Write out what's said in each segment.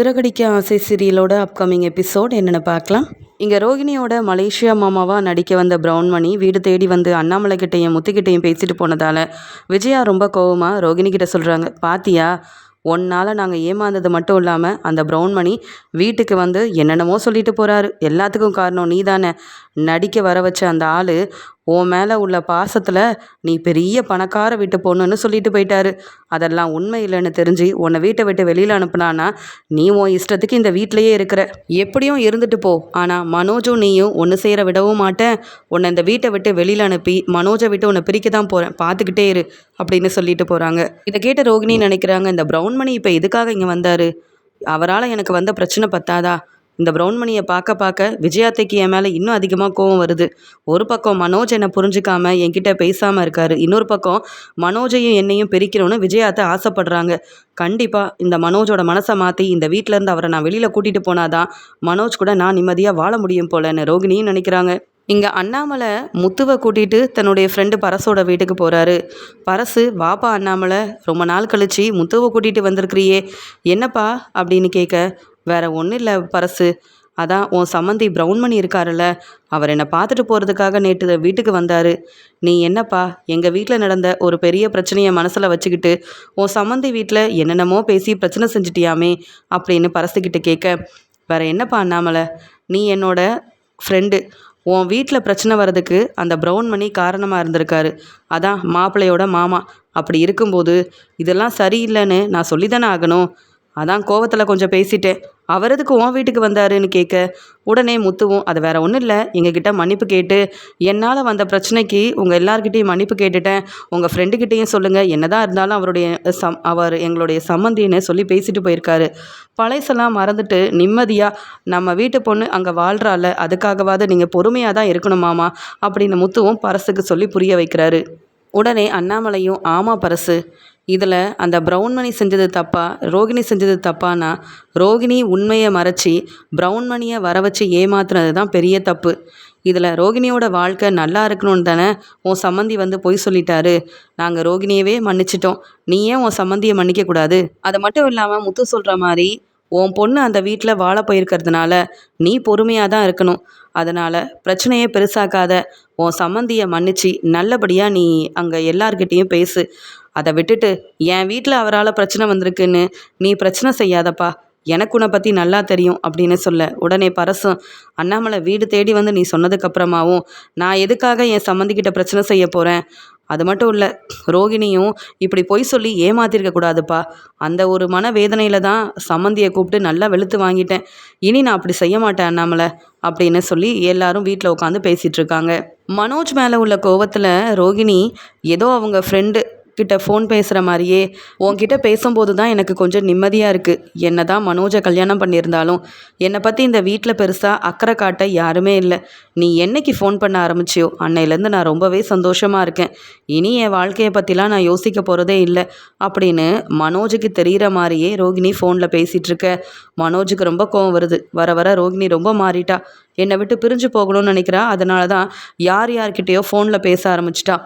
சிறகடிக்க ஆசை சீரியலோட upcoming episode என்னென்னு பார்க்கலாம். இங்கே ரோகிணியோட மலேசியா மாமாவாக நடிக்க வந்த பிரவுன்மணி வீடு தேடி வந்து அண்ணாமலை கிட்டேயும் முத்துக்கிட்டையும் பேசிட்டு போனதால் விஜயா ரொம்ப கோவமாக ரோகிணி கிட்ட சொல்கிறாங்க பாத்தியா ஒன்னால் நாங்கள் ஏமாந்தது மட்டும் இல்லாமல் அந்த பிரவுன்மணி வீட்டுக்கு வந்து என்னென்னமோ சொல்லிட்டு போகிறாரு எல்லாத்துக்கும் காரணம் நீ தானே நடிக்க வர வச்ச அந்த ஆள் உன் மேலே உள்ள பாசத்தில் நீ பெரிய பணக்கார வீட்டு பொண்ணுன்னு சொல்லிட்டு போயிட்டாரு. அதெல்லாம் உண்மை இல்லைன்னு தெரிஞ்சு உன்னை வீட்டை விட்டு வெளியில் அனுப்புனானா நீ உன் இஷ்டத்துக்கு இந்த வீட்டிலையே இருக்கிற. எப்படியும் இருந்துட்டு போ. ஆனால் மனோஜும் நீயும் ஒன்று சேர விடவும் மாட்டேன். உன்னை இந்த வீட்டை விட்டு வெளியில் அனுப்பி மனோஜை விட்டு உன்னை பிரிக்க தான் போகிறேன் பார்த்துக்கிட்டே இரு அப்படின்னு சொல்லிட்டு போகிறாங்க இதை கேட்ட ரோகிணி நினைக்கிறாங்க இந்த ப்ரௌன் மணி இப்போ எதுக்காக இங்கே வந்தார்? அவரால் எனக்கு வந்த பிரச்சனை பத்தாதா? இந்த ப்ரௌன்மணியை பார்க்க பார்க்க விஜயாத்தைக்கு என் மேலே இன்னும் அதிகமாக கோவம் வருது. ஒரு பக்கம் மனோஜ் என்னை புரிஞ்சுக்காம என்கிட்ட பேசாமல் இருக்காரு. இன்னொரு பக்கம் மனோஜையும் என்னையும் பிரிக்கணும்னு விஜயாத்தை ஆசைப்படுறாங்க. கண்டிப்பாக இந்த மனோஜோட மனசை மாற்றி இந்த வீட்டிலேருந்து அவரை நான் வெளியில் கூட்டிகிட்டு போனாதான் மனோஜ் கூட நான் நிம்மதியாக வாழ முடியும் போலன்னு ரோகிணியும் நினைக்கிறாங்க. இங்கே அண்ணாமலை முத்துவை கூட்டிகிட்டு தன்னுடைய ஃப்ரெண்டு பரசோட வீட்டுக்கு போகிறாரு பரசு வாப்பா அண்ணாமலை ரொம்ப நாள் கழிச்சு முத்துவை கூட்டிகிட்டு வந்திருக்கிறியே. என்னப்பா? அப்படின்னு கேட்க வேற ஒன்றும் இல்லை பரசு. அதான் உன் சம்மந்தி பிரவுன்மணி இருக்காருல்ல அவர் என்னை பார்த்துட்டு போகிறதுக்காக நேற்று வீட்டுக்கு வந்தார். நீ என்னப்பா எங்கள் வீட்டில் நடந்த ஒரு பெரிய பிரச்சனையை மனசில் வச்சுக்கிட்டு உன் சம்மந்தி வீட்டில் என்னென்னமோ பேசி பிரச்சனை செஞ்சிட்டியாமே அப்படின்னு பரசுக்கிட்ட கேட்க வேற என்னப்பா அண்ணாமலை நீ என்னோட ஃப்ரெண்டு உன் வீட்டில் பிரச்சனை வர்றதுக்கு அந்த ப்ரௌன் மணி காரணமாக இருந்திருக்காரு. அதான் மாப்பிள்ளையோட மாமா. அப்படி இருக்கும்போது இதெல்லாம் சரியில்லைன்னு நான் சொல்லி தானே ஆகணும். அதான் கோவத்தில் கொஞ்சம் பேசிட்டேன். அவர் எதுக்கு உன் வீட்டுக்கு வந்தாருன்னு கேட்க உடனே முத்துவும் அது வேற ஒன்றும் இல்லை. எங்ககிட்ட மன்னிப்பு கேட்டு என்னால் வந்த பிரச்சனைக்கு உங்கள் எல்லார்கிட்டையும் மன்னிப்பு கேட்டுட்டேன். உங்கள் ஃப்ரெண்டுக்கிட்டேயும் சொல்லுங்கள் என்னதான் இருந்தாலும் அவருடைய சம் அவர் எங்களுடைய சம்மந்தின்னு சொல்லி பேசிட்டு போயிருக்காரு. பழசெல்லாம் மறந்துட்டு நிம்மதியாக நம்ம வீட்டு பொண்ணு அங்கே வாழ்கிறாள் அதுக்காகவாது நீங்கள் பொறுமையாக தான் இருக்கணுமாமா அப்படின்னு முத்துவும் பரசுக்கு சொல்லி புரிய வைக்கிறாரு. உடனே அண்ணாமலையும் ஆமாம் பரசு. இதில் அந்த ப்ரௌன்மணி செஞ்சது தப்பா ரோகிணி செஞ்சது தப்பானா ரோகிணி உண்மையை மறைச்சி ப்ரௌன்மணியை வர வச்சு ஏமாத்துனது தான் பெரிய தப்பு. இதில் ரோகிணியோட வாழ்க்கை நல்லா இருக்கணும்னு தானே உன் சம்மந்தி வந்து பொய் சொல்லிட்டாரு. நாங்கள் ரோகிணியவே மன்னிச்சிட்டோம். நீ ஏன் உன் சம்மந்தியை மன்னிக்கக்கூடாது? அது மட்டும் இல்லாமல் முத்து சொல்கிற மாதிரி உன் பொண்ணு அந்த வீட்டில் வாழ போயிருக்கிறதுனால நீ பொறுமையாக தான் இருக்கணும். அதனால் பிரச்சனையே பெருசாக்காத. உன் சம்மந்தியை மன்னிச்சு நல்லபடியாக நீ அங்கே எல்லார்கிட்டேயும் பேசு. அதை விட்டுட்டு என் வீட்டில் அவரால் பிரச்சனை வந்திருக்குன்னு நீ பிரச்சனை செய்யாதப்பா. எனக்கு உன்னை பற்றி நல்லா தெரியும் அப்படின்னு சொல்ல உடனே பரசும் அண்ணாமலை வீடு தேடி வந்து நீ சொன்னதுக்கப்புறமாவும் நான் எதுக்காக என் சம்மந்திக்கிட்ட பிரச்சனை செய்ய போகிறேன் அது மட்டும் இல்லை ரோகிணியும் இப்படி பொய் சொல்லி ஏமாத்திருக்க கூடாதுப்பா. அந்த ஒரு மன வேதனையில் தான் சம்மந்தியை கூப்பிட்டு நல்லா வெளுத்து வாங்கிட்டேன். இனி நான் அப்படி செய்ய மாட்டேன் அண்ணாமலை அப்படின்னு சொல்லி எல்லாரும் வீட்டில் உட்காந்து பேசிகிட்டு இருக்காங்க. மனோஜ் மேலே உள்ள கோவத்தில் ரோகிணி ஏதோ அவங்க ஃப்ரெண்டு கிட்ட ஃபோன் பேசுகிற மாதிரியே உன்கிட்ட பேசும்போது தான் எனக்கு கொஞ்சம் நிம்மதியாக இருக்குது என்ன தான் மனோஜை கல்யாணம் பண்ணியிருந்தாலும் என்னை பற்றி இந்த வீட்டில் பெருசாக அக்கறை காட்ட யாருமே இல்லை. நீ என்னைக்கு ஃபோன் பண்ண ஆரம்பிச்சியோ அன்னையிலேருந்து நான் ரொம்பவே சந்தோஷமாக இருக்கேன். இனி என் வாழ்க்கையை பற்றிலாம் நான் யோசிக்க போகிறதே இல்லை. அப்படின்னு மனோஜுக்கு தெரிகிற மாதிரியே ரோகிணி ஃபோனில் பேசிகிட்டு இருக்க. மனோஜுக்கு ரொம்ப கோவம் வருது. வர வர ரோகிணி ரொம்ப மாறிட்டா. என்னை விட்டு பிரிஞ்சு போகணும்னு நினைக்கிறா. அதனால தான் யார் யார்கிட்டேயோ ஃபோனில் பேச ஆரம்பிச்சிட்டா.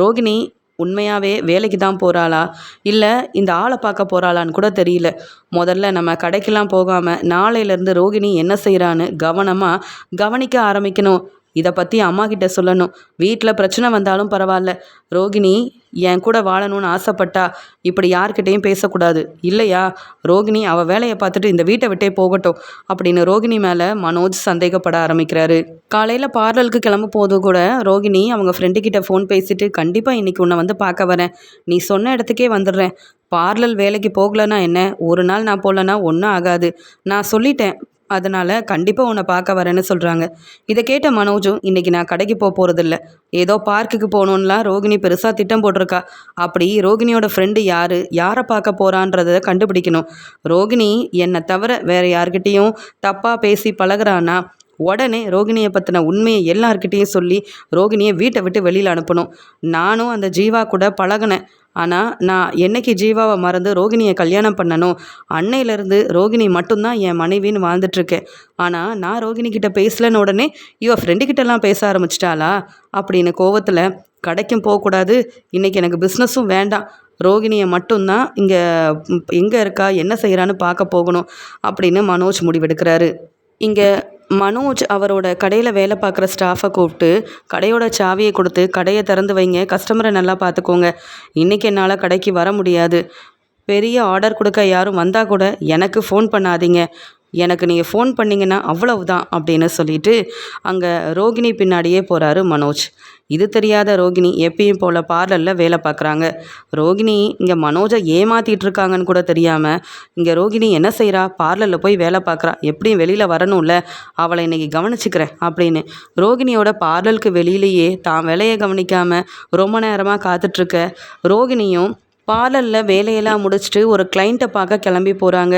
ரோகிணி உண்மையாகவே வேலைக்கு தான் போகிறாளா இல்லை இந்த ஆளை பார்க்க போகிறாளான்னு கூட தெரியல. முதல்ல நம்ம கடைக்கெல்லாம் போகாமல் நாளையிலேருந்து ரோகிணி என்ன செய்கிறான்னு கவனமாக கவனிக்க ஆரம்பிக்கணும். இதை பற்றி அம்மா கிட்ட சொல்லணும். வீட்டில் பிரச்சனை வந்தாலும் பரவாயில்ல. ரோகிணி என் கூட வாழணும்னு ஆசைப்பட்டா இப்படி யார்கிட்டையும் பேசக்கூடாது. இல்லையா? ரோகிணி அவள் வேலையை பார்த்துட்டு இந்த வீட்டை விட்டே போகட்டும் அப்படின்னு ரோகிணி மேலே மனோஜ் சந்தேகப்பட ஆரம்பிக்கிறாரு. காலையில் பார்லருக்கு கிளம்ப போது கூட ரோகிணி அவங்க ஃப்ரெண்டுக்கிட்ட ஃபோன் பேசிட்டு கண்டிப்பாக இன்றைக்கி உன்னை வந்து பார்க்க வரேன். நீ சொன்ன இடத்துக்கே வந்துடுறேன். பார்லர் வேலைக்கு போகலன்னா என்ன? ஒரு நாள் நான் போகலன்னா ஒன்றும் ஆகாது. நான் சொல்லிட்டேன். அதனால் கண்டிப்பாக உன்னை பார்க்க வரேன்னு சொல்கிறாங்க இதை கேட்ட மனோஜும் இன்றைக்கி நான் கடைக்கு போக போகிறதில்ல ஏதோ பார்க்குக்கு போகணுன்னுலாம் ரோகிணி பெருசாக திட்டம் போட்டிருக்கா. அப்படி ரோகிணியோட ஃப்ரெண்டு யார் யாரை பார்க்க போகிறான்றதை கண்டுபிடிக்கணும். ரோகிணி என்னை தவிர வேறு யார்கிட்டேயும் தப்பாக பேசி பழகிறானா உடனே ரோகிணியை பற்றின உண்மையை எல்லார்கிட்டேயும் சொல்லி ரோகிணியை வீட்டை விட்டு வெளியில் அனுப்பணும். நானும் அந்த ஜீவா கூட பழகினேன். ஆனால் நான் என்னைக்கு ஜீவாவை மறந்து ரோகிணியை கல்யாணம் பண்ணணும்? அன்னையிலேருந்து ரோகிணி மட்டும்தான் என் மனைவின்னு வாழ்ந்துட்டுருக்கேன் ஆனால் நான் ரோகிணி கிட்ட பேசலன்னு உடனே இவ ஃப்ரெண்டுக்கிட்டலாம் பேச ஆரம்பிச்சிட்டாளா? அப்படின்னு கோவத்தில் கடைக்கும் போகக்கூடாது. இன்றைக்கி எனக்கு பிஸ்னஸும் வேண்டாம். ரோகிணியை மட்டும்தான் இங்கே எங்கே இருக்கா? என்ன செய்கிறான்னு பார்க்க போகணும். அப்படின்னு மனோஜ் முடிவெடுக்கிறாரு. இங்கே மனோஜ் அவரோட கடையில் வேலை பார்க்குற ஸ்டாஃபை கூப்பிட்டு கடையோட சாவியை கொடுத்து கடையை திறந்து வைங்க கஸ்டமரை நல்லா பார்த்துக்கோங்க. இன்றைக்கி என்னால் கடைக்கு வர முடியாது. பெரிய ஆர்டர் கொடுக்க யாரும் வந்தால் கூட எனக்கு ஃபோன் பண்ணாதீங்க. எனக்கு நீங்கள் ஃபோன் பண்ணிங்கன்னா அவ்வளவுதான் அப்படின்னு சொல்லிட்டு அங்கே ரோகிணி பின்னாடியே போகிறாரு மனோஜ். இது தெரியாத ரோகிணி எப்பயும் போல் பார்லரில் வேலை பார்க்குறாங்க. ரோகிணி இங்கே மனோஜை ஏமாற்றிட்டு இருக்காங்கன்னு கூட தெரியாமல் இங்கே ரோகிணி என்ன செய்கிறா பார்லரில் போய் வேலை பார்க்குறா. எப்படியும் வெளியில் வரணும்ல. அவளை இன்றைக்கி கவனிச்சுக்கிறேன் அப்படின்னு. ரோகிணியோட பார்லருக்கு வெளியிலேயே தான் வேலையை கவனிக்காமல் ரொம்ப நேரமாக காத்துட்ருக்க ரோகிணியும் பார்லரில் வேலையெல்லாம் முடிச்சுட்டு ஒரு கிளைண்ட்டை பார்க்க கிளம்பி போகிறாங்க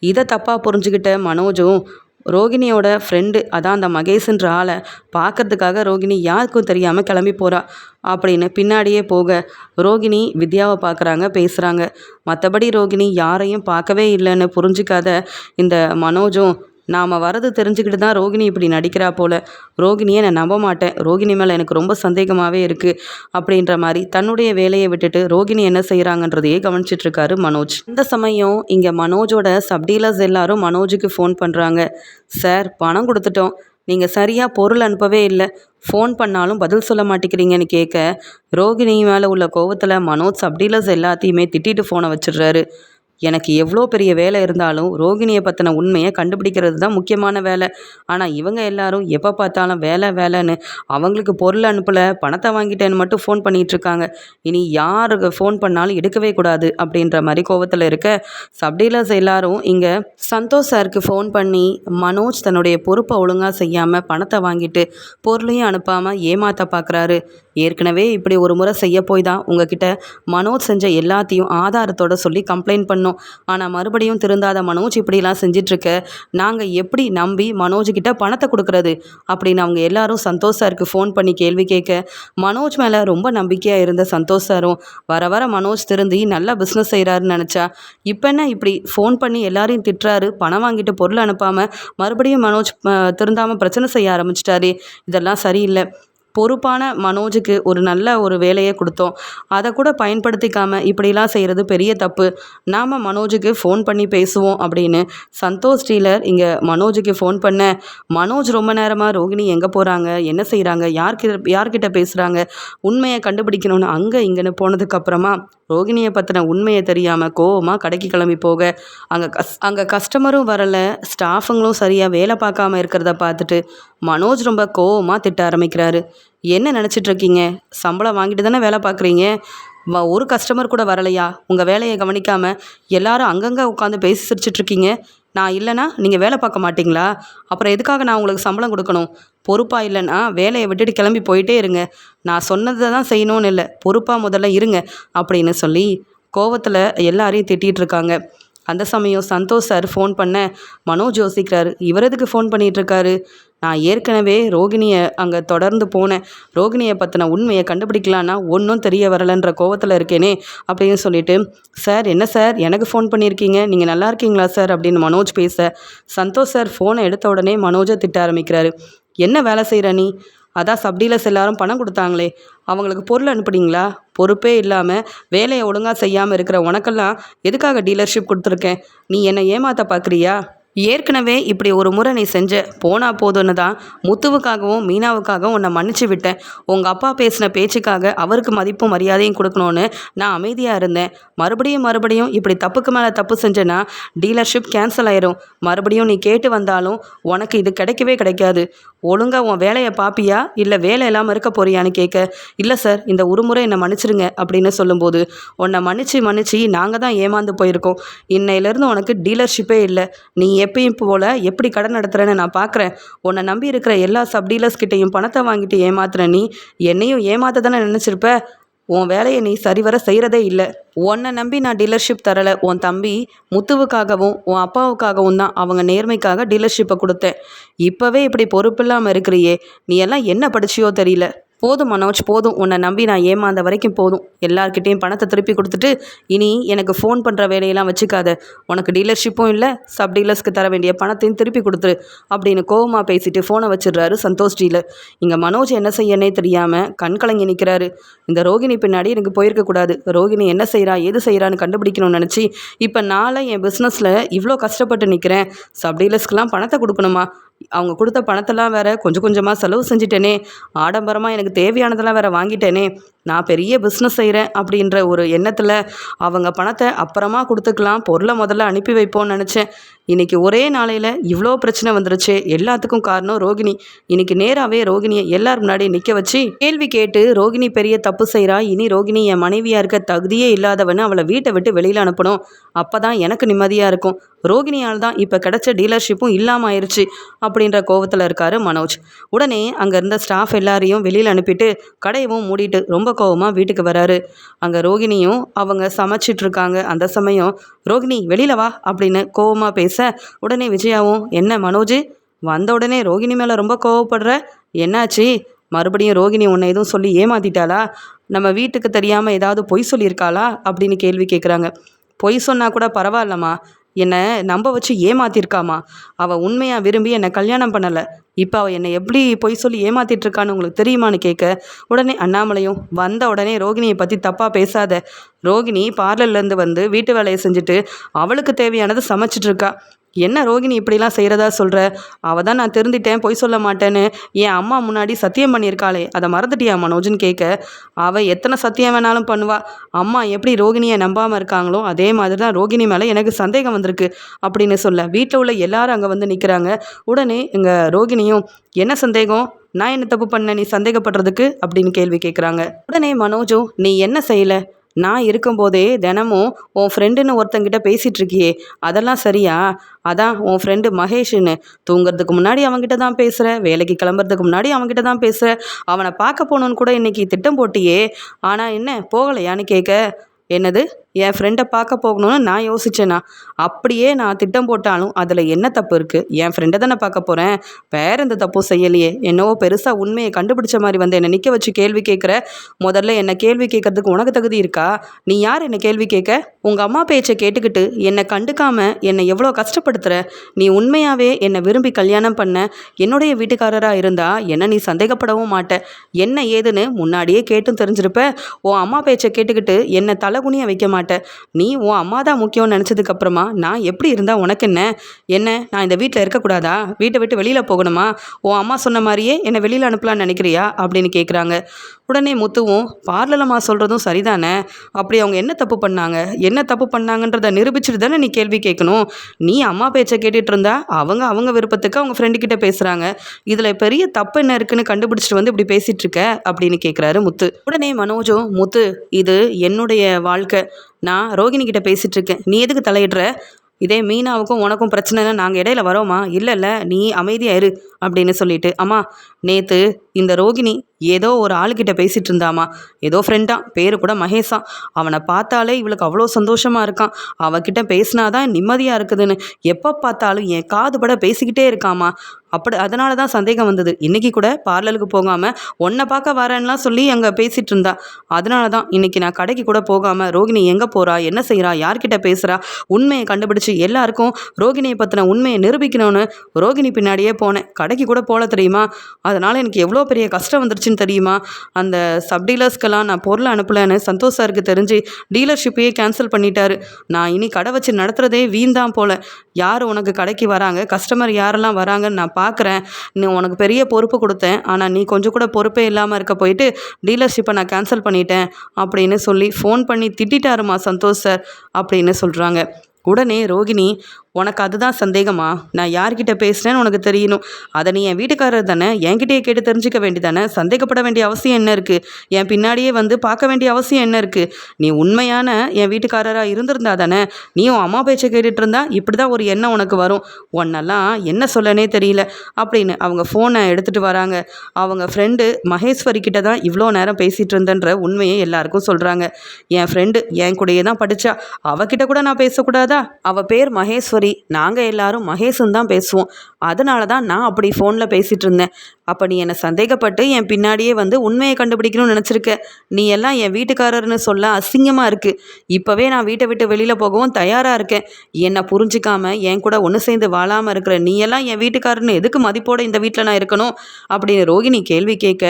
இதை தப்பாக புரிஞ்சுக்கிட்ட மனோஜும் ரோகிணியோட ஃப்ரெண்டு அதான் அந்த மகேஷ்ன்ற ஆளை பார்க்கறதுக்காக ரோகிணி யாருக்கும் தெரியாமல் கிளம்பி போகிறா அப்படின்னு பின்னாடியே போக ரோகிணி வித்யாவை பார்க்குறாங்க பேசுகிறாங்க மற்றபடி ரோகிணி யாரையும் பார்க்கவே இல்லைன்னு புரிஞ்சிக்காத இந்த மனோஜும் நாம் வரது தெரிஞ்சுக்கிட்டு தான் ரோகிணி இப்படி நடிக்கிறா போல். ரோகிணியை நான் நம்ப மாட்டேன். ரோகிணி மேலே எனக்கு ரொம்ப சந்தேகமாகவே இருக்குது அப்படின்ற மாதிரி தன்னுடைய வேலையை விட்டுட்டு ரோகிணி என்ன செய்கிறாங்கன்றதையே கவனிச்சிட்ருக்காரு மனோஜ். இந்த சமயம் இங்கே மனோஜோட சப்டீலர்ஸ் எல்லாரும் மனோஜுக்கு ஃபோன் பண்ணுறாங்க சார் பணம் கொடுத்துட்டோம். நீங்கள் சரியாக பொருள் அனுப்பவே இல்லை. ஃபோன் பண்ணாலும் பதில் சொல்ல மாட்டேங்கிறீங்கன்னு கேட்க ரோகிணி மேலே உள்ள கோவத்தில் மனோஜ் சப்டீலர்ஸ் எல்லாத்தையுமே திட்டிட்டு ஃபோனை வச்சிடுறாரு. எனக்கு எவ்வளோ பெரிய வேலை இருந்தாலும் ரோகிணியை பற்றின உண்மையை கண்டுபிடிக்கிறது தான் முக்கியமான வேலை. ஆனால் இவங்க எல்லாரும் எப்போ பார்த்தாலும் வேலை வேலைன்னு அவங்களுக்கு பொருள் அனுப்பலை பணத்தை வாங்கிட்டேன்னு மட்டும் ஃபோன் பண்ணிகிட்ருக்காங்க இனி யாருக்கு ஃபோன் பண்ணாலும் எடுக்கவே கூடாது அப்படின்ற மாதிரி கோவத்தில் இருக்க சப்டீலர்ஸ் எல்லாரும் இங்கே சந்தோஷ் சாருக்கு ஃபோன் பண்ணி மனோஜ் தன்னுடைய பொறுப்பை ஒழுங்காக செய்யாமல் பணத்தை வாங்கிட்டு பொருளையும் அனுப்பாமல் ஏமாற்ற பார்க்குறாரு ஏற்கனவே இப்படி ஒரு முறை செய்ய போய் தான் உங்ககிட்ட மனோஜ் செஞ்ச எல்லாத்தையும் ஆதாரத்தோட சொல்லி கம்ப்ளைண்ட் பண்ண பண்ணோம் ஆனால் மறுபடியும் திருந்தாத மனோஜ் இப்படிலாம் செஞ்சிட்ருக்க. நாங்கள் எப்படி நம்பி மனோஜ்கிட்ட பணத்தை கொடுக்குறது? அப்படின்னு அவங்க எல்லாரும் சந்தோஷ் சாருக்கு ஃபோன் பண்ணி கேள்வி கேட்க. மனோஜ் மேலே ரொம்ப நம்பிக்கையாக இருந்த சந்தோஷ் சாரும் வர வர மனோஜ் திருந்தி நல்லா பிஸ்னஸ் செய்கிறாருன்னு நினச்சா இப்போ என்ன இப்படி ஃபோன் பண்ணி எல்லாரையும் திட்டுறாரு பணம் வாங்கிட்டு பொருள் அனுப்பாமல் மறுபடியும் மனோஜ் திருந்தாமல் பிரச்சனை செய்ய ஆரம்பிச்சிட்டாரு இதெல்லாம் சரியில்லை. பொறுப்பான மனோஜுக்கு ஒரு நல்ல ஒரு வேலையை கொடுத்தோம். அதை கூட பயன்படுத்திக்காமல் இப்படிலாம் செய்கிறது பெரிய தப்பு. நாம் மனோஜுக்கு ஃபோன் பண்ணி பேசுவோம் அப்படின்னு சந்தோஷ் டீலர் இங்கே மனோஜுக்கு ஃபோன் பண்ண மனோஜ் ரொம்ப நேரமாக ரோகிணி எங்கே போகிறாங்க என்ன செய்கிறாங்க யார்கிட்ட யார்கிட்ட பேசுகிறாங்க உண்மையை கண்டுபிடிக்கணும்னு அங்கே இங்கேன்னு போனதுக்கப்புறமா ரோகிணியை பற்றின உண்மையை தெரியாமல் கோவமாக கடைக்கு கிளம்பி போக. அங்கே கஸ் அங்கே கஸ்டமரும் வரலை. ஸ்டாஃபுங்களும் சரியாக வேலை பார்க்காம இருக்கிறத பார்த்துட்டு மனோஜ் ரொம்ப கோவமாக திட்ட ஆரம்பிக்கிறாரு. என்ன நினச்சிட்ருக்கீங்க சம்பளம் வாங்கிட்டு தானே வேலை பார்க்குறீங்க? வ ஒரு கஸ்டமர் கூட வரலையா? உங்கள் வேலையை கவனிக்காமல் எல்லாரும் அங்கங்கே உட்காந்து பேசி சிரிச்சிட்ருக்கீங்க நான் இல்லைன்னா நீங்கள் வேலை பார்க்க மாட்டிங்களா? அப்புறம் எதுக்காக நான் உங்களுக்கு சம்பளம் கொடுக்கணும்? பொறுப்பாக இல்லைன்னா வேலையை விட்டுட்டு கிளம்பி போயிட்டே இருங்க. நான் சொன்னதை தான் செய்யணும்னு இல்லை. பொறுப்பாக முதல்ல இருங்க அப்படின்னு சொல்லி கோவத்தில் எல்லாரையும் திட்டிகிட்டு இருக்காங்க. அந்த சமயம் சந்தோஷ் சார் ஃபோன் பண்ண மனோஜ் யோசிக்கிறாரு இவர் எதுக்கு ஃபோன் பண்ணிகிட்ருக்காரு நான் ஏற்கனவே ரோகிணியை அங்கே தொடர்ந்து போனேன். ரோகிணியை பற்றின உண்மையை கண்டுபிடிக்கலான்னா ஒன்றும் தெரிய வரலைன்ற கோவத்தில் இருக்கேனே அப்படின்னு சொல்லிட்டு சார் என்ன சார்? எனக்கு ஃபோன் பண்ணியிருக்கீங்க. நீங்கள் நல்லா இருக்கீங்களா சார்? அப்படின்னு மனோஜ் பேச சந்தோஷ் சார் ஃபோனை எடுத்த உடனே மனோஜை திட்ட ஆரம்பிக்கிறாரு. என்ன வேலை செய்கிற நீ? அதான் சப்டீலர்ஸ் எல்லாரும் பணம் கொடுத்தாங்களே. அவங்களுக்கு பொருள் அனுப்புனீங்களா? பொறுப்பே இல்லாமல் வேலையை ஒழுங்காக செய்யாமல் இருக்கிற உனக்கெல்லாம் எதுக்காக டீலர்ஷிப் கொடுத்துருக்கேன்? நீ என்னை ஏமாற்ற பார்க்குறியா ஏற்கனவே இப்படி ஒரு முறை நீ செஞ்ச போனா போதுன்னு தான் முத்துவுக்காகவும் மீனாவுக்காகவும் உன்னை மன்னிச்சு விட்டேன். உங்கள் அப்பா பேசின பேச்சுக்காக அவருக்கு மதிப்பும் மரியாதையும் கொடுக்கணும்னு நான் அமைதியாக இருந்தேன். மறுபடியும் மறுபடியும் இப்படி தப்புக்கு மேலே தப்பு செஞ்சேன்னா டீலர்ஷிப் கேன்சல் ஆயிரும். மறுபடியும் நீ கேட்டு வந்தாலும் உனக்கு இது கிடைக்கவே கிடைக்காது. ஒழுங்காக உன் வேலையை பார்ப்பியா இல்லை வேலை இல்லாமல் இருக்க போறியான்னு கேட்க இல்லை சார் இந்த ஒரு முறை என்னை மன்னிச்சிருங்க அப்படின்னு சொல்லும்போது உன்னை மன்னிச்சு மன்னிச்சு நாங்கள் தான் ஏமாந்து போயிருக்கோம். இன்னையிலேருந்து உனக்கு டீலர்ஷிப்பே இல்லை. நீ எப்பயும் போல் எப்படி கடன் நடத்துகிறேன்னு நான் பார்க்குறேன் உன்னை நம்பி இருக்கிற எல்லா சப் டீலர்ஸ்கிட்டையும் பணத்தை வாங்கிட்டு ஏமாத்துற நீ என்னையும் ஏமாத்த தானே நினச்சிருப்ப? உன் வேலையை நீ சரிவர செய்கிறதே இல்லை. உன்னை நம்பி நான் டீலர்ஷிப் தரலை. உன் தம்பி முத்துவுக்காகவும் உன் அப்பாவுக்காகவும் தான் அவங்க நேர்மைக்காக டீலர்ஷிப்பை கொடுத்தேன். இப்போவே இப்படி பொறுப்பில்லாமல் இருக்கிறியே. நீ எல்லாம் என்ன படிச்சியோ தெரியல. போதும் மனோஜ் போதும். உன்னை நம்பி நான் ஏமாந்த வரைக்கும் போதும். எல்லார்கிட்டேயும் பணத்தை திருப்பி கொடுத்துட்டு இனி எனக்கு ஃபோன் பண்ணுற வேலையெல்லாம் வச்சுக்காத. உனக்கு டீலர்ஷிப்பும் இல்லை சப் டீலர்ஸ்க்கு தர வேண்டிய பணத்தையும் திருப்பி கொடுத்துரு அப்படின்னு கோவமாக பேசிட்டு ஃபோனை வச்சிடுறாரு சந்தோஷ் டீலர் இங்கே மனோஜ் என்ன செய்யனே தெரியாமல் கண் கலங்கி நிற்கிறாரு இந்த ரோகிணி பின்னாடி எனக்கு போயிருக்கக்கூடாது ரோகிணி என்ன செய்கிறா எது செய்கிறான்னு கண்டுபிடிக்கணும்னு நினச்சி இப்போ நாளை என் பிஸ்னஸில் இவ்வளோ கஷ்டப்பட்டு நிற்கிறேன் சப் டீலர்ஸ்க்கெலாம் பணத்தை கொடுக்கணுமா? அவங்க கொடுத்த பணத்தெல்லாம் வேற கொஞ்சம் கொஞ்சமாக செலவு செஞ்சிட்டேனே. ஆடம்பரமாக எனக்கு தேவையானதெல்லாம் வேற வாங்கிட்டேனே. நான் பெரிய பிஸ்னஸ் செய்கிறேன் அப்படின்ற ஒரு எண்ணத்தில் அவங்க பணத்தை அப்புறமா கொடுத்துக்கலாம் பொருளை முதல்ல அனுப்பி வைப்போம்னு நினச்சேன். இன்றைக்கி ஒரே நாளையில் இவ்வளோ பிரச்சனை வந்துருச்சு. எல்லாத்துக்கும் காரணம் ரோகிணி. இன்றைக்கி நேராகவே ரோகிணியை எல்லார் முன்னாடி நிற்க வச்சு கேள்வி கேட்டு ரோகிணி பெரிய தப்பு செய்கிறா இனி ரோகிணி என் மனைவியாக இருக்க தகுதியே இல்லாதவன்னு அவளை வீட்டை விட்டு வெளியில் அனுப்பணும். அப்போ தான் எனக்கு நிம்மதியாக இருக்கும். ரோகிணியால் தான் இப்போ கிடச்ச டீலர்ஷிப்பும் இல்லாமல் ஆயிடுச்சு அப்படின்ற கோவத்தில் இருக்காரு மனோஜ். உடனே அங்கே இருந்த ஸ்டாஃப் எல்லாரையும் வெளியில் அனுப்பிட்டு கடையவும் மூடிட்டு ரொம்ப கோவமாக வீட்டுக்கு வராரு. அங்கே ரோகிணியும் அவங்க சமைச்சிட்டு இருக்காங்க அந்த சமயம் ரோகிணி வெளியில் வா அப்படின்னு கோவமாக பேச உடனே விஜயாவும் என்ன மனோஜ் வந்த உடனே ரோகிணி மேலே ரொம்ப கோவப்படுற? என்னாச்சு? மறுபடியும் ரோகிணி உன்னை எதுவும் சொல்லி ஏமாத்திட்டாளா? நம்ம வீட்டுக்கு தெரியாமல் ஏதாவது பொய் சொல்லியிருக்காளா? அப்படின்னு கேள்வி கேட்குறாங்க பொய் சொன்னா கூட பரவாயில்லம்மா. என்னை நம்ப வச்சு ஏமாத்திருக்காமா? அவள் உண்மையாக விரும்பி என்னை கல்யாணம் பண்ணலை. இப்போ அவள் என்னை எப்படி பொய் சொல்லி ஏமாத்திட்டு இருக்கான்னு உங்களுக்கு தெரியுமான்னு கேட்க உடனே அண்ணாமலையும் வந்த உடனே ரோகிணியை பற்றி தப்பாக பேசாத. ரோகிணி பார்லர்லேருந்து வந்து வீட்டு வேலையை செஞ்சுட்டு அவளுக்கு தேவையானது சமைச்சிட்டு இருக்கா. என்ன ரோகிணி இப்படிலாம் செய்கிறதா சொல்கிற அவள் தான் நான் திருந்திட்டேன் பொய் சொல்ல மாட்டேன்னு என் அம்மா முன்னாடி சத்தியம் பண்ணியிருக்காளே அதை மறந்துட்டியா மனோஜ்னு கேட்க அவள் எத்தனை சத்தியம் வேணாலும் பண்ணுவா. அம்மா எப்படி ரோகிணியை நம்பாமல் இருக்காங்களோ அதே மாதிரி தான் ரோகிணி மேலே எனக்கு சந்தேகம் வந்திருக்கு அப்படின்னு சொல்ல வீட்டில் உள்ள எல்லாரும் அங்கே வந்து நிற்கிறாங்க உடனே இங்கே ரோகிணியும் என்ன சந்தேகம்? நான் என்ன தப்பு பண்ண? நீ சந்தேகப்படுறதுக்கு? அப்படின்னு கேள்வி கேட்குறாங்க உடனே மனோஜும் நீ என்ன செய்யலை? நான் இருக்கும்போதே தினமும் உன் ஃப்ரெண்டுன்னு ஒருத்தங்கிட்ட பேசிகிட்டு இருக்கியே அதெல்லாம் சரியா? அதான் உன் ஃப்ரெண்டு மகேஷ்னு. தூங்குறதுக்கு முன்னாடி அவன்கிட்ட தான் பேசுகிற வேலைக்கு கிளம்புறதுக்கு முன்னாடி அவன்கிட்ட தான் பேசுகிற அவனை பார்க்க போகணுன்னு கூட இன்னைக்கு திட்டம் போட்டியே. ஆனால் என்ன போகலையான்னு கேட்க என்னது? என் ஃப்ரெண்டை பார்க்க போகணும்னு நான் யோசிச்சேனா. அப்படியே நான் திட்டம் போட்டாலும் அதில் என்ன தப்பு இருக்குது என் ஃப்ரெண்டை தானே பார்க்க போகிறேன் வேற எந்த தப்பும் செய்யலையே. என்னவோ பெருசாக உண்மையை கண்டுபிடிச்ச மாதிரி வந்து என்னை நிற்க வச்சு கேள்வி கேட்குற முதல்ல என்னை கேள்வி கேட்கறதுக்கு உனக்கு தகுதி இருக்கா? நீ யார் என்னை கேள்வி கேட்க? உங்கள் அம்மா பேச்சை கேட்டுக்கிட்டு என்னை கண்டுக்காமல் என்னை எவ்வளோ கஷ்டப்படுத்துகிற நீ உண்மையாகவே என்னை விரும்பி கல்யாணம் பண்ண என்னுடைய வீட்டுக்காரராக இருந்தால் என்ன நீ சந்தேகப்படவும் மாட்ட. என்ன ஏதுன்னு முன்னாடியே கேட்டும் தெரிஞ்சிருப்ப. உன் அம்மா பேச்சை கேட்டுக்கிட்டு என்னை தலைகுனிய வைக்க மாட்டேன் நீ உன் அம்மா தான் முக்கியம்னு நினச்சதுக்கப்புறமா நான் எப்படி இருந்தால் உனக்கு என்ன? என்ன நான் இந்த வீட்டில் இருக்கக்கூடாதா? வீட்டை விட்டு வெளியில் போகணுமா? உன் அம்மா சொன்ன மாதிரியே என்னை வெளியில் அனுப்பலான்னு நினைக்கிறியா? அப்படின்னு கேட்குறாங்க உடனே முத்துவும் பார்லலம்மா சொல்கிறதும் சரிதானே? அப்படி அவங்க என்ன தப்பு பண்ணாங்க? என்ன தப்பு பண்ணாங்கன்றதை நிரூபிச்சுட்டு தானே நீ கேள்வி கேட்கணும் நீ அம்மா பேச்சை கேட்டுட்டு இருந்தா அவங்க அவங்க விருப்பத்துக்கு அவங்க ஃப்ரெண்டு கிட்ட பேசுகிறாங்க இதில் பெரிய தப்பு என்ன இருக்குன்னு கண்டுபிடிச்சிட்டு வந்து இப்படி பேசிகிட்டு இருக்க? அப்படின்னு கேட்குறாரு முத்து. உடனே மனோஜும் முத்து இது என்னுடைய வாழ்க்கை. நான் ரோகிணி கிட்ட பேசிட்டு இருக்கேன் நீ எதுக்கு தலையிடுற? இதே மீனாவுக்கும் உனக்கும் பிரச்சனைனா நாங்கள் இடையில வரோமா? இல்லை இல்லை நீ அமைதியாக இரு அப்படின்னு சொல்லிட்டு அம்மா நேற்று இந்த ரோகிணி ஏதோ ஒரு ஆளுக்கிட்ட பேசிகிட்டு இருந்தாமா ஏதோ ஃப்ரெண்டான் பேர் கூட மகேஷா. அவனை பார்த்தாலே இவளுக்கு அவ்வளோ சந்தோஷமாக இருக்கான். அவகிட்ட பேசினாதான் நிம்மதியாக இருக்குதுன்னு. எப்போ பார்த்தாலும் என் காது பட பேசிக்கிட்டே இருக்காமா? அப்படி அதனால தான் சந்தேகம் வந்தது. இன்றைக்கி கூட பார்லருக்கு போகாமல் உன்னை பார்க்க வரேன்லாம் சொல்லி அங்கே பேசிகிட்டு இருந்தா அதனால தான் இன்றைக்கி நான் கடைக்கு கூட போகாமல் ரோகிணி எங்கே போகிறா என்ன செய்கிறா யார்கிட்ட பேசுகிறா உண்மையை கண்டுபிடிச்சி எல்லாருக்கும் ரோகிணியை பற்றின உண்மையை நிரூபிக்கணும்னு ரோகிணி பின்னாடியே போனேன். கடைக்கு கூட போகல தெரியுமா? அதனால் எனக்கு எவ்வளோ பெரிய கஷ்டம் வந்துருச்சுன்னு தெரியுமா? அந்த சப் டீலர்ஸ்க்கெல்லாம் நான் பொருளை அனுப்பலைன்னு சந்தோஷ் சாருக்கு தெரிஞ்சு டீலர்ஷிப்பையே கேன்சல் பண்ணிட்டாரு. நான் இனி கடை வச்சு நடத்துகிறதே வீண் தான் போல. யார் உனக்கு கடைக்கு வராங்க? கஸ்டமர் யாரெல்லாம் வராங்கன்னு நான் பார்க்குறேன் நீ உனக்கு பெரிய பொறுப்பு கொடுத்தேன். ஆனால் நீ கொஞ்சம் கூட பொறுப்பே இல்லாமல் இருக்க போயிட்டு டீலர்ஷிப்பை நான் கேன்சல் பண்ணிட்டேன் அப்படின்னு சொல்லி ஃபோன் பண்ணி திட்டாருமா சந்தோஷ் சார் அப்படின்னு சொல்கிறாங்க உடனே ரோகிணி உனக்கு அதுதான் சந்தேகமா? நான் யார்கிட்ட பேசுகிறேன்னு உனக்கு தெரியணும். அதை நீ என் வீட்டுக்காரர் தானே? என்கிட்டயே கேட்டு தெரிஞ்சுக்க வேண்டியதானே? சந்தேகப்பட வேண்டிய அவசியம் என்ன இருக்குது என் பின்னாடியே வந்து பார்க்க வேண்டிய அவசியம் என்ன இருக்குது நீ உண்மையான என் வீட்டுக்காரராக இருந்திருந்தா தானே? நீ உன் அம்மா பேச்சை கேட்டுட்டு இருந்தா இப்படி தான் ஒரு எண்ணம் உனக்கு வரும். உன்னெல்லாம் என்ன சொல்லனே தெரியல அப்படின்னு அவங்க ஃபோனை எடுத்துகிட்டு வராங்க. அவங்க ஃப்ரெண்டு மகேஸ்வரி கிட்ட தான் இவ்வளோ நேரம் பேசிகிட்டு இருந்தேன்ற உண்மையை எல்லாருக்கும் சொல்கிறாங்க என் ஃப்ரெண்டு என் கூடயே தான் படித்தா அவகிட்ட கூட நான் பேசக்கூடாதா? அவள் பேர் மகேஸ்வரி. அப்படி. நாங்கள் எல்லாரும் மகேஷன் தான் பேசுவோம். அதனால தான் நான் அப்படி ஃபோனில் பேசிகிட்டு இருந்தேன். அப்போ நீ என்னை சந்தேகப்பட்டு என் பின்னாடியே வந்து உண்மையை கண்டுபிடிக்கணும்னு நினச்சிருக்க. நீ எல்லாம் என் வீட்டுக்காரர்னு சொல்ல அசிங்கமாக இருக்குது இப்போவே நான் வீட்டை விட்டு வெளியில் போகவும் தயாராக இருக்கேன். என்னை புரிஞ்சிக்காம என் கூட ஒன்று சேர்ந்து வாழாமல் இருக்கிற நீ எல்லாம் என் வீட்டுக்காரர்னு எதுக்கு மதிப்போட இந்த வீட்டில் நான் இருக்கணும்? அப்படின்னு ரோகிணி கேள்வி கேட்க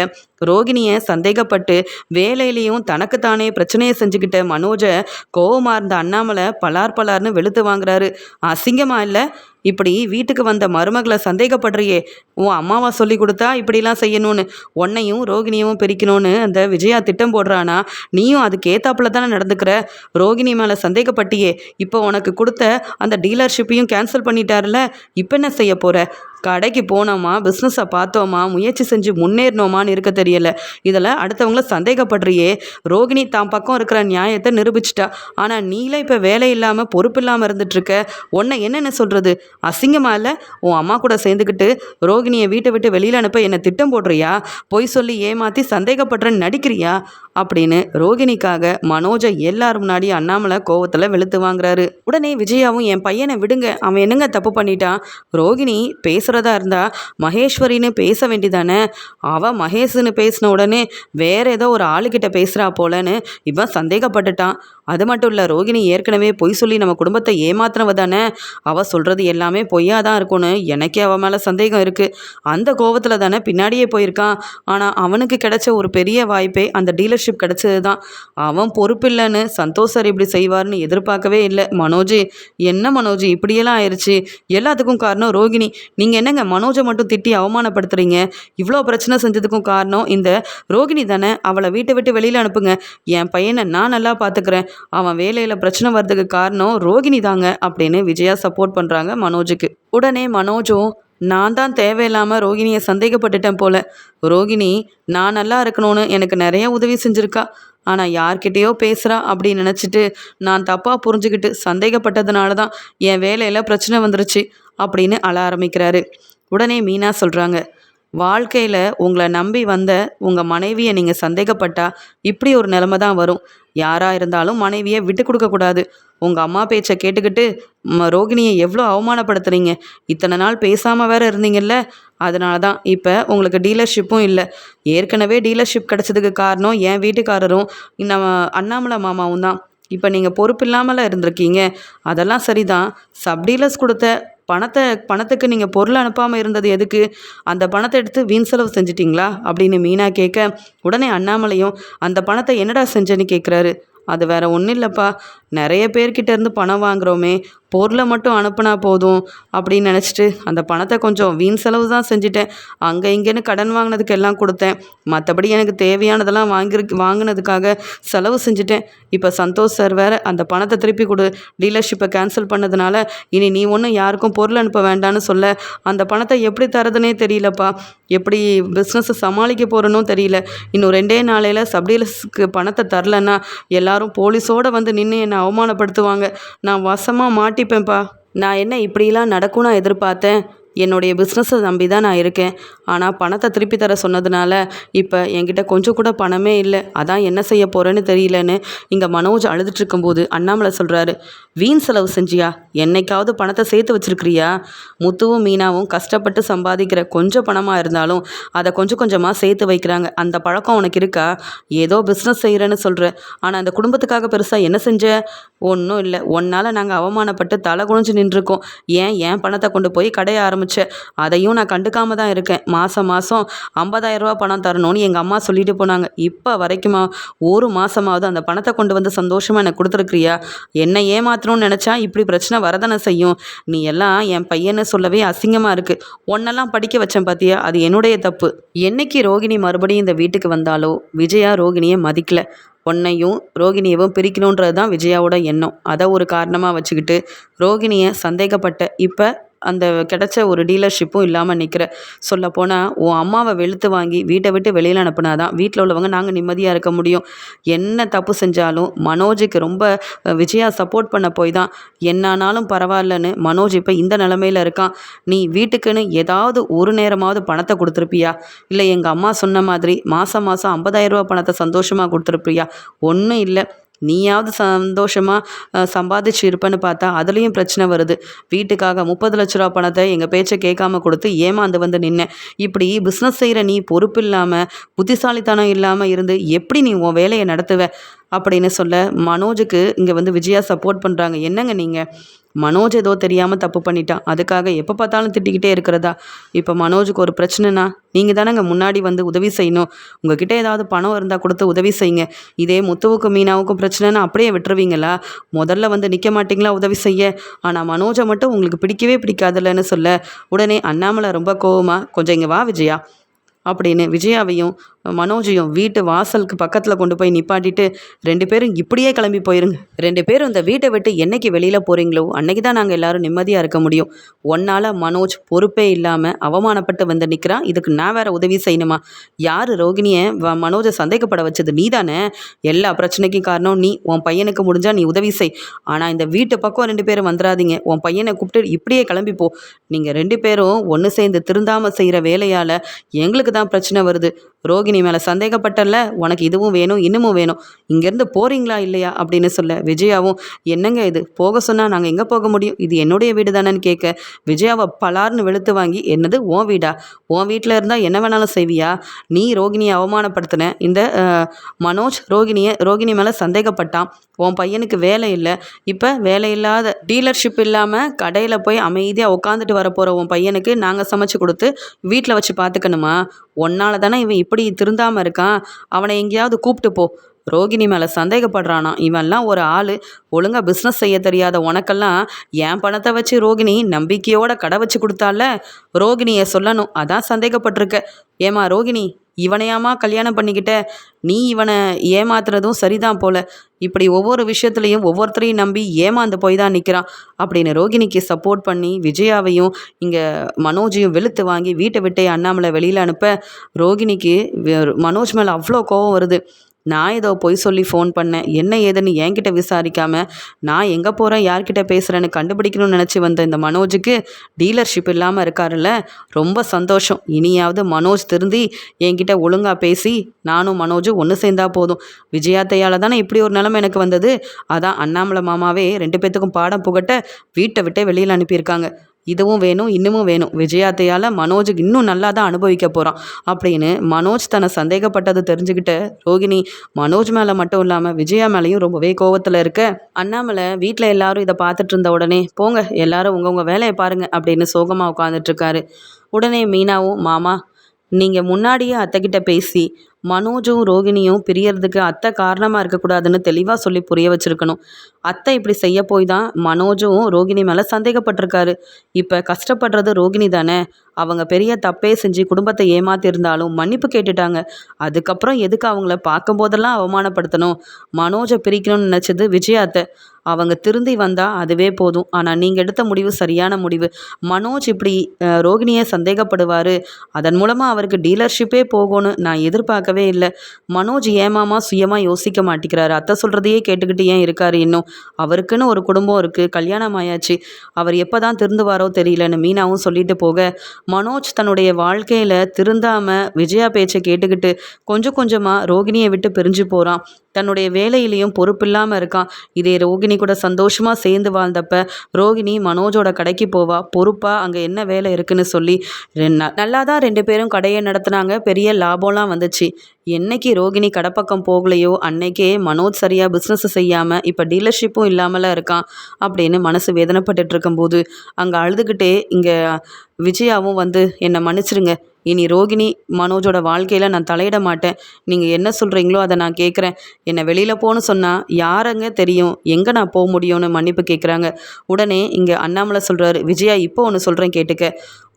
ரோகிணியை சந்தேகப்பட்டு வேலையிலையும் தனக்குத்தானே பிரச்சனையை செஞ்சுக்கிட்ட மனோஜை கோவமாக இருந்த அண்ணாமலை பலார் பலார்னு வெளுத்து வாங்குறாரு. அசிங்கமா இல்லை? இப்படி வீட்டுக்கு வந்த மருமகளை சந்தேகப்படுறியே உன் அம்மாவா சொல்லி கொடுத்தா இப்படிலாம் செய்யணும்னு. உன்னையும் ரோகிணியும் பிரிக்கணும்னு அந்த விஜயா திட்டம் போடுறானா? நீயும் அதுக்கு ஏத்தாப்புல தானே நடந்துக்கிற? ரோகிணி மேலே சந்தேகப்பட்டியே இப்போ உனக்கு கொடுத்த அந்த டீலர்ஷிப்பையும் கேன்சல் பண்ணிட்டார்ல இப்போ என்ன செய்ய போகிற கடைக்கு போனோமா பிஸ்னஸை பார்த்தோமா முயற்சி செஞ்சு முன்னேறினோமான்னு இருக்க தெரியல. இதில் அடுத்தவங்கள சந்தேகப்படுறியே ரோகிணி தான் பக்கம் இருக்கிற நியாயத்தை நிரூபிச்சிட்டா. ஆனால் நீல இப்போ வேலை இல்லாமல் பொறுப்பு இல்லாமல் இருந்துட்டுருக்க உன்னை என்னென்ன சொல்கிறது அசிங்கமா இல்லை? உன் அம்மா கூட சேர்ந்துக்கிட்டு ரோகிணியை வீட்டை விட்டு வெளியில் அனுப்ப என்னை திட்டம் போடுறியா? பொய் சொல்லி ஏமாற்றி சந்தேகப்படுறேன்னு நடிக்கிறியா? அப்படின்னு ரோகிணிக்காக மனோஜை எல்லாரும் முன்னாடி அண்ணாமலை கோவத்தில் வெளுத்து வாங்குறாரு. உடனே விஜயாவும் என் பையனை விடுங்க அவன் என்னங்க தப்பு பண்ணிட்டான்? ரோகிணி பேசுகிறதா இருந்தா மகேஸ்வரின்னு பேச வேண்டிதானே? அவன் மகேஷ்னு பேசின உடனே வேற ஏதோ ஒரு ஆளுக்கிட்ட பேசுகிறா போலன்னு இவன் சந்தேகப்பட்டுட்டான். அது மட்டும் இல்லை ரோகிணி ஏற்கனவே பொய் சொல்லி நம்ம குடும்பத்தை ஏமாத்தினவ தானே? அவள் சொல்கிறது எல்லாமே பொய்யாக தான் இருக்கும்னு எனக்கே அவன் மேலே சந்தேகம் இருக்குது அந்த கோவத்தில் தானே பின்னாடியே போயிருக்கான். ஆனால் அவனுக்கு கிடைச்ச ஒரு பெரிய வாய்ப்பே அந்த டீலர்ஷிப் கிடைச்சது தான். அவன் பொறுப்பில்லைன்னு சந்தோஷ் சார் இப்படி செய்வார்னு எதிர்பார்க்கவே இல்லை. மனோஜ் என்ன மனோஜ் இப்படியெல்லாம் ஆயிடுச்சு எல்லாத்துக்கும் காரணம் ரோகிணி. நீங்கள் என்னங்க மனோஜை மட்டும் திட்டி அவமானப்படுத்துறீங்க? இவ்வளோ பிரச்சனை செஞ்சதுக்கும் காரணம் இந்த ரோகிணி தானே? அவளை வீட்டை விட்டு வெளியில் அனுப்புங்க. என் பையனை நான் நல்லா பார்த்துக்கிறேன் அவன் வேலையில் பிரச்சனை வர்றதுக்கு காரணம் ரோகிணி தாங்க அப்படின்னு விஜயா சப்போர்ட் பண்ணுறாங்க மனோஜுக்கு. உடனே மனோஜும் நான் தான் தேவையில்லாமல் ரோகிணியை சந்தேகப்பட்டுட்டேன் போல. ரோகிணி நான் நல்லா இருக்கணும்னு எனக்கு நிறைய உதவி செஞ்சுருக்கா. ஆனால் யார்கிட்டயோ பேசுகிறா அப்படின்னு நினச்சிட்டு நான் தப்பாக புரிஞ்சுக்கிட்டு சந்தேகப்பட்டதுனால தான் என் வேலையில் பிரச்சனை வந்துருச்சு அப்படின்னு அழ ஆரம்பிக்கிறாரு. உடனே மீனா சொல்கிறாங்க வாழ்க்கையில் உங்களை நம்பி வந்த உங்கள் மனைவியை நீங்கள் சந்தேகப்பட்டால் இப்படி ஒரு நிலைமை தான் வரும். யாராக இருந்தாலும் மனைவியை விட்டு கொடுக்கக்கூடாது உங்கள் அம்மா பேச்சை கேட்டுக்கிட்டு ரோகிணியை எவ்வளோ அவமானப்படுத்துறீங்க? இத்தனை நாள் பேசாமல் வேற இருந்தீங்கல்ல? அதனால தான் இப்போ உங்களுக்கு டீலர்ஷிப்பும் இல்லை. ஏற்கனவே டீலர்ஷிப் கிடச்சதுக்கு காரணம் என் வீட்டுக்காரரும் நம்ம அண்ணாமலை மாமாவும் தான். இப்போ நீங்கள் பொறுப்பு இல்லாமல் இருந்திருக்கீங்க. அதெல்லாம் சரிதான். சப் டீலர்ஸ் கொடுத்த பணத்தை பணத்துக்கு நீங்கள் பொருள் அனுப்பாமல் இருந்தது எதுக்கு? அந்த பணத்தை எடுத்து வீண் செலவு செஞ்சிட்டிங்களா? அப்படின்னு மீனா கேட்க உடனே அண்ணாமலையும் அந்த பணத்தை என்னடா செஞ்சேன்னு கேட்குறாரு. அது வேற ஒன்றும் இல்லைப்பா. நிறைய பேர்கிட்ட இருந்து பணம் வாங்குறோமே. பொருளை மட்டும் அனுப்புனா போதும் அப்படின்னு நினச்சிட்டு அந்த பணத்தை கொஞ்சம் வீண் செலவு தான் செஞ்சுட்டேன். அங்கே இங்கேன்னு கடன் வாங்கினதுக்கு எல்லாம் கொடுத்தேன். மற்றபடி எனக்கு தேவையானதெல்லாம் வாங்கி வாங்கினதுக்காக செலவு செஞ்சுட்டேன். இப்போ சந்தோஷ் சார் வேறு அந்த பணத்தை திருப்பி கொடு டீலர்ஷிப்பை கேன்சல் பண்ணதுனால இனி நீ ஒன்றும் யாருக்கும் பொருள் அனுப்ப வேண்டான்னு சொல்ல அந்த பணத்தை எப்படி தரதுனே தெரியலப்பா. எப்படி பிஸ்னஸை சமாளிக்க போகிறனும் தெரியல. இன்னும் ரெண்டே நாளையில் சப்டீலர்ஸுக்கு பணத்தை தரலன்னா எல்லாரும் போலீஸோடு வந்து நின்று என்னை அவமானப்படுத்துவாங்க. நான் வசமாக மாட்டிப்பேன்ப்பா நான் என்ன இப்படிலாம் நடக்கும்னு எதிர்பார்த்தேன். என்னுடைய பிஸ்னஸை நம்பி தான் நான் இருக்கேன். ஆனால் பணத்தை திருப்பி தர சொன்னதுனால இப்போ என்கிட்ட கொஞ்சம் கூட பணமே இல்லை. அதான் என்ன செய்ய போகிறேன்னு தெரியலன்னு இங்கே மனோஜ் அழுதுட்டு இருக்கும்போது அண்ணாமலை சொல்கிறாரு வீண் செலவு செஞ்சியா? என்னைக்காவது பணத்தை சேர்த்து வச்சிருக்கிறியா? முத்துவும் மீனாவும் கஷ்டப்பட்டு சம்பாதிக்கிற கொஞ்சம் பணமாக இருந்தாலும் அதை கொஞ்சம் கொஞ்சமாக சேர்த்து வைக்கிறாங்க. அந்த பழக்கம் உனக்கு இருக்கா? ஏதோ பிஸ்னஸ் செய்கிறேன்னு சொல்கிற ஆனால் அந்த குடும்பத்துக்காக பெருசாக என்ன செஞ்ச? ஒன்றும் இல்லை. ஒன்னால் நாங்கள் அவமானப்பட்டு தலை குனிஞ்சு நின்றுருக்கோம். ஏன்? என் பணத்தை கொண்டு போய் கடையை ஆரம்பிச்சு அதையும் நான் கண்டுக்காம தான் இருக்கேன். மாதம் மாதம் ஐம்பதாயிரரூபா பணம் தரணும்னு எங்கள் அம்மா சொல்லிட்டு போனாங்க. இப்போ வரைக்குமா ஒரு மாதமாவது அந்த பணத்தை கொண்டு வந்து சந்தோஷமாக எனக்கு கொடுத்துருக்குறியா? என்னை ஏமாத்தணும்னு நினச்சா இப்படி பிரச்சனை வரதானே செய்யும். நீ எல்லாம் என் பையனை சொல்லவே அசிங்கமாக இருக்குது ஒன்னெல்லாம் படிக்க வச்சேன் பார்த்தியா அது என்னுடைய தப்பு. என்னைக்கு ரோகிணி மறுபடியும் இந்த வீட்டுக்கு வந்தாலோ விஜயா ரோகிணியை மதிக்கல. உன்னையும் ரோகிணியவும் பிரிக்கணுன்றது தான் விஜயாவோட எண்ணம். அதை ஒரு காரணமாக வச்சுக்கிட்டு ரோகிணியை சந்தேகப்பட்ட. இப்போ அந்த கிடைச்ச ஒரு டீலர்ஷிப்பும் இல்லாமல் நிற்கிற சொல்லப்போனால் உன் அம்மாவை வெளுத்து வாங்கி வீட்டை விட்டு வெளியில் அனுப்புனா தான் வீட்டில் உள்ளவங்க நாங்கள் நிம்மதியாக இருக்க முடியும். என்ன தப்பு செஞ்சாலும் மனோஜுக்கு ரொம்ப விஜயா சப்போர்ட் பண்ண போய் தான் என்னானாலும் பரவாயில்லன்னு மனோஜ் இப்போ இந்த நிலமையில இருக்கான். நீ வீட்டுக்குன்னு ஏதாவது ஒரு நேரமாவது பணத்தை கொடுத்துருப்பியா? இல்லை எங்கள் அம்மா சொன்ன மாதிரி மாதம் மாதம் ஐம்பதாயிரரூபா பணத்தை சந்தோஷமாக கொடுத்துருப்பியா? ஒன்றும் இல்லை. நீயாவது சந்தோஷமாக சம்பாதிச்சு இருப்பேன்னு பார்த்தா அதுலேயும் பிரச்சனை வருது. வீட்டுக்காக முப்பது லட்ச ரூபா பணத்தை எங்கள் பேச்சை கேட்காம கொடுத்து ஏமாந்து வந்து நின்னேன் இப்படி பிஸ்னஸ் செய்கிற நீ பொறுப்பு இல்லாமல் புத்திசாலித்தனம் இல்லாமல் இருந்து எப்படி நீ உன் வேலையை நடத்துவ? அப்படின்னு சொல்ல மனோஜுக்கு இங்கே வந்து விஜயா சப்போர்ட் பண்ணுறாங்க என்னங்க நீங்கள் மனோஜ் ஏதோ தெரியாமல் தப்பு பண்ணிட்டான். அதுக்காக எப்போ பார்த்தாலும் திட்டிக்கிட்டே இருக்கிறதா? இப்போ மனோஜுக்கு ஒரு பிரச்சனைனா நீங்கள் தானேங்க முன்னாடி வந்து உதவி செய்யணும். உங்ககிட்ட ஏதாவது பணம் இருந்தால் கொடுத்து உதவி செய்யுங்க. இதே முத்துவுக்கும் மீனாவுக்கும் பிரச்சனைனா அப்படியே விட்டுருவீங்களா? முதல்ல வந்து நிற்க மாட்டிங்களா உதவி செய்ய? ஆனால் மனோஜை மட்டும் உங்களுக்கு பிடிக்கவே பிடிக்காதுல்லன்னு சொல்ல உடனே அண்ணாமலை ரொம்ப கோவமாக கொஞ்சம் இங்கே வா விஜயா அப்படின்னு விஜயாவையும் மனோஜையும் வீட்டு வாசலுக்கு பக்கத்தில் கொண்டு போய் நிப்பாட்டிட்டு ரெண்டு பேரும் இப்படியே கிளம்பி போயிருங்க. ரெண்டு பேரும் இந்த வீட்டை விட்டு என்னைக்கு வெளியில் போகிறீங்களோ அன்னைக்கு தான் நாங்கள் எல்லாரும் நிம்மதியாக இருக்க முடியும். ஒன்னால் மனோஜ் பொறுப்பே இல்லாமல் அவமானப்பட்டு வந்து நிற்கிறான் இதுக்கு நான் வேற உதவி செய்யணுமா? யார் ரோகிணியை வ மனோஜை சந்தேகப்பட வச்சது? நீ தானே எல்லா பிரச்சனைக்கும் காரணம் நீ. உன் பையனுக்கு முடிஞ்சால் நீ உதவி செய். ஆனால் இந்த வீட்டு பக்கம் ரெண்டு பேரும் வந்துடாதீங்க உன் பையனை கூப்பிட்டு இப்படியே கிளம்பி போ. நீங்கள் ரெண்டு பேரும் ஒன்று சேர்ந்து திருந்தாமல் செய்கிற வேலையால் எங்களுக்கு தான் பிரச்சனை வருது. ரோகிணி மேலே சந்தேகப்பட்டல உனக்கு இதுவும் வேணும் இன்னமும் வேணும். இங்கேருந்து போகிறீங்களா இல்லையா? அப்படின்னு சொல்ல விஜயாவும் என்னங்க இது? போக சொன்னால் நாங்கள் எங்கே போக முடியும்? இது என்னுடைய வீடு தானேன்னு கேட்க. விஜயாவை பலார்னு வெளுத்து வாங்கி என்னது? உன் வீடா? உன் வீட்டில் இருந்தால் என்ன வேணாலும் செய்வியா? நீ ரோகிணியை அவமானப்படுத்தின. இந்த மனோஜ் ரோகிணியை ரோகிணி மேலே சந்தேகப்பட்டான். உன் பையனுக்கு வேலை இல்லை. இப்போ வேலை இல்லாத டீலர்ஷிப் இல்லாமல் கடையில் போய் அமைதியாக உட்காந்துட்டு வர போகிற உன் பையனுக்கு நாங்கள் சமைச்சு கொடுத்து வீட்டில் வச்சு பார்த்துக்கணுமா ஒன்னால் தானே இவன் இப்படி திருந்தாமல் இருக்கான் அவனை எங்கேயாவது கூப்பிட்டு போ. ரோகிணி மேலே சந்தேகப்படுறானா. இவன்லாம் ஒரு ஆள். ஒழுங்காக பிஸ்னஸ் செய்ய தெரியாத உனக்கெல்லாம் என் பணத்தை வச்சு ரோகிணி நம்பிக்கையோட கடை வச்சு கொடுத்தால? ரோகிணியை சொல்லணும். அதான் சந்தேகப்பட்டிருக்க. ஏமா ரோகிணி? இவனையாமா கல்யாணம் பண்ணிக்கிட்ட? நீ இவனை ஏமாத்துறதும் சரிதான் போல. இப்படி ஒவ்வொரு விஷயத்துலையும் ஒவ்வொருத்தரையும் நம்பி ஏமாந்து போய் தான் நிற்கிறான் அப்படின்னு ரோகிணிக்கு சப்போர்ட் பண்ணி விஜயாவையும் இங்கே மனோஜையும் வெளுத்து வாங்கி வீட்டை விட்டே அண்ணாமலை வெளியில் அனுப்ப ரோகிணிக்கு மனோஜ் மேலே அவ்வளோ கோவம் வருது. நான் ஏதோ பொய் சொல்லி ஃபோன் பண்ணேன். என்ன ஏதுன்னு என்கிட்ட விசாரிக்காம நான் எங்கே போகிறேன் யார்கிட்ட பேசுகிறேன்னு கண்டுபிடிக்கணும்னு நினச்சி வந்த இந்த மனோஜுக்கு டீலர்ஷிப் இல்லாமல் இருக்காருல்ல ரொம்ப சந்தோஷம். இனியாவது மனோஜ் திருந்தி என்கிட்ட ஒழுங்காக பேசி நானும் மனோஜும் ஒன்று சேர்ந்தா போதும். விஜயாத்தையால் தானே இப்படி ஒரு நிலைமை எனக்கு வந்தது. அதான் அண்ணாமலை மாமாவே ரெண்டு பேத்துக்கும் பாடம் புகட்ட வீட்டை விட்டே வெளியில் அனுப்பியிருக்காங்க. இதுவும் வேணும் இன்னமும் வேணும். விஜயாத்தையால் மனோஜுக்கு இன்னும் நல்லா தான் அனுபவிக்க போகிறான் அப்படின்னு மனோஜ் தன்னை சந்தேகப்பட்டது தெரிஞ்சுக்கிட்ட ரோகிணி மனோஜ் மேலே மட்டும் இல்லாமல் விஜயா மேலேயும் ரொம்பவே கோவத்தில் இருக்க அண்ணாமலை வீட்டில் எல்லாரும் இதை பார்த்துட்டு இருந்த உடனே போங்க எல்லாரும் உங்கவுங்க வேலையை பாருங்கள் அப்படின்னு சோகமாக உட்காந்துட்டு இருக்காரு. உடனே மீனாவும் மாமா நீங்கள் முன்னாடியே அத்தைக்கிட்ட பேசி மனோஜும் ரோகிணியும் பிரியறதுக்கு அத்தை காரணமாக இருக்கக்கூடாதுன்னு தெளிவாக சொல்லி புரிய வச்சுருக்கணும். அத்தை இப்படி செய்ய போய் தான் மனோஜும் ரோகிணி மேலே சந்தேகப்பட்டிருக்காரு. இப்போ கஷ்டப்படுறது ரோகிணி தானே? அவங்க பெரிய தப்பே செஞ்சு குடும்பத்தை ஏமாத்திருந்தாலும் மன்னிப்பு கேட்டுட்டாங்க. அதுக்கப்புறம் எதுக்கு அவங்கள பார்க்கும்போதெல்லாம் அவமானப்படுத்தணும்? மனோஜை பிரிக்கணும்னு நினச்சது விஜயா அத்தை. அவங்க திருந்தி வந்தால் அதுவே போதும். ஆனால் நீங்கள் எடுத்த முடிவு சரியான முடிவு. மனோஜ் இப்படி ரோகிணியை சந்தேகப்படுவார். அதன் மூலமாக அவருக்கு டீலர்ஷிப்பே போகணும்னு நான் எதிர்பார்க்கவே இல்லை. மனோஜ் ஏமாமா சுயமாக யோசிக்க மாட்டேங்கிறாரு அத்தை சொல்கிறதையே கேட்டுக்கிட்டு ஏன் இருக்கார் இன்னும்? அவருக்குன்னு ஒரு குடும்பம் இருக்குது கல்யாணம் ஆயாச்சு. அவர் எப்போ தான் திருந்துவாரோ தெரியலன்னு மீனாவும் சொல்லிட்டு போக மனோஜ் தன்னுடைய வாழ்க்கையில் திருந்தாமல் விஜயா பேச்சை கேட்டுக்கிட்டு கொஞ்சம் கொஞ்சமாக ரோகிணியை விட்டு பிரிஞ்சு போகிறான் தன்னுடைய வேலையிலையும் பொறுப்பில்லாமல் இருக்கான். இதே ரோகிணி கூட சந்தோஷமாக சேர்ந்து வாழ்ந்தப்ப ரோகிணி மனோஜோட கடைக்கு போவா. பொறுப்பாக அங்கே என்ன வேலை இருக்குன்னு சொல்லி ரெ- நல்லா தான் ரெண்டு பேரும் கடையை நடத்துனாங்க. பெரிய லாபம்லாம் வந்துச்சு. என்னைக்கு ரோகிணி கடைப்பக்கம் போகலையோ அன்னைக்கே மனோஜ் சரியாக பிஸ்னஸ் செய்யாமல் இப்போ டீலர்ஷிப்பும் இல்லாமலாம் இருக்கான் அப்படின்னு மனசு வேதனைப்பட்டுட்டு இருக்கும்போது அங்கே அழுதுகிட்டே இங்கே விஜயாவும் வந்து என்னை மன்னிச்சிருங்க. இனி ரோகிணி மனோஜோட வாழ்க்கையில் நான் தலையிட மாட்டேன். நீங்கள் என்ன சொல்கிறீங்களோ அதை நான் கேட்குறேன் என்னை வெளியில் போன்னு சொன்னால் யாரங்க தெரியும்? எங்கே நான் போக முடியும்னு மன்னிப்பு கேட்குறாங்க உடனே இங்கே அண்ணாமலை சொல்கிறாரு விஜயா இப்போ ஒன்று சொல்கிறேன் கேட்டுக்க.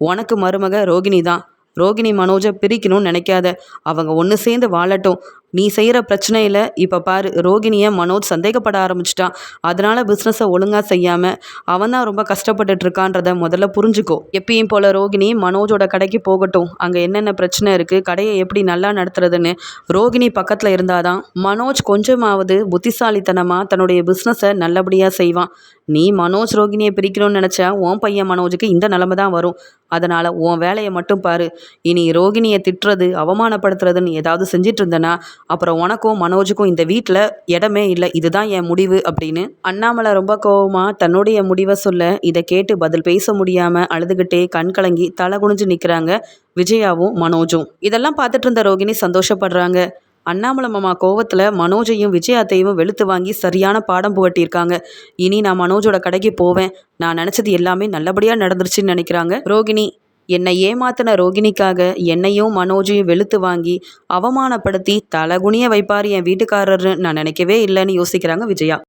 உனக்கு மருமக ரோகிணி தான். ரோகிணி மனோஜை பிரிக்கணும்னு நினைக்காத. அவங்க ஒன்று சேர்ந்து வாழட்டும். நீ செய்கிற பிரச்சனையில் இப்போ பாரு ரோகிணியை மனோஜ் சந்தேகப்பட ஆரம்பிச்சிட்டான். அதனால் பிஸ்னஸை ஒழுங்காக செய்யாமல் அவன் தான் ரொம்ப கஷ்டப்பட்டுட்டு இருக்கான்றத முதல்ல புரிஞ்சுக்கோ. எப்பயும் போல் ரோகிணி மனோஜோட கடைக்கு போகட்டும். அங்கே என்னென்ன பிரச்சனை இருக்குது கடையை எப்படி நல்லா நடத்துறதுன்னு ரோகிணி பக்கத்தில் இருந்தால் தான் மனோஜ் கொஞ்சமாவது புத்திசாலித்தனமாக தன்னுடைய பிஸ்னஸை நல்லபடியாக செய்வான். நீ மனோஜ் ரோகிணியை பிரிக்கணும்னு நினச்சா உன் பையன் மனோஜுக்கு இந்த நிலமை தான் வரும். அதனால் உன் வேலையை மட்டும் பாரு. இனி ரோகிணியை திட்டுறது அவமானப்படுத்துறதுன்னு ஏதாவது செஞ்சிட்டு இருந்தனா அப்புறம் உனக்கும் மனோஜுக்கும் இந்த வீட்டில் இடமே இல்லை. இதுதான் என் முடிவு அப்படின்னு அண்ணாமலை ரொம்ப கோவமாக தன்னுடைய முடிவை சொல்ல இதை கேட்டு பதில் பேச முடியாமல் அழுதுகிட்டே கண் கலங்கி தலை குனிஞ்சு நிற்கிறாங்க விஜயாவும் மனோஜும். இதெல்லாம் பார்த்துட்டு இருந்த ரோகிணி சந்தோஷப்படுறாங்க. அண்ணாமலை மாமா கோவத்தில் மனோஜையும் விஜயாத்தையும் வெளுத்து வாங்கி சரியான பாடம் புகட்டியிருக்காங்க. இனி நான் மனோஜோட கடைக்கு போவேன். நான் நினச்சது எல்லாமே நல்லபடியாக நடந்துருச்சுன்னு நினைக்கிறாங்க ரோகிணி. என்னை ஏமாத்தின ரோகிணிக்காக என்னையும் மனோஜையும் வெளுத்து வாங்கி அவமானப்படுத்தி தலகுனிய வைப்பார் என் வீட்டுக்காரர்னு நான் நினைக்கவே இல்லைன்னு யோசிக்கிறாங்க விஜயா.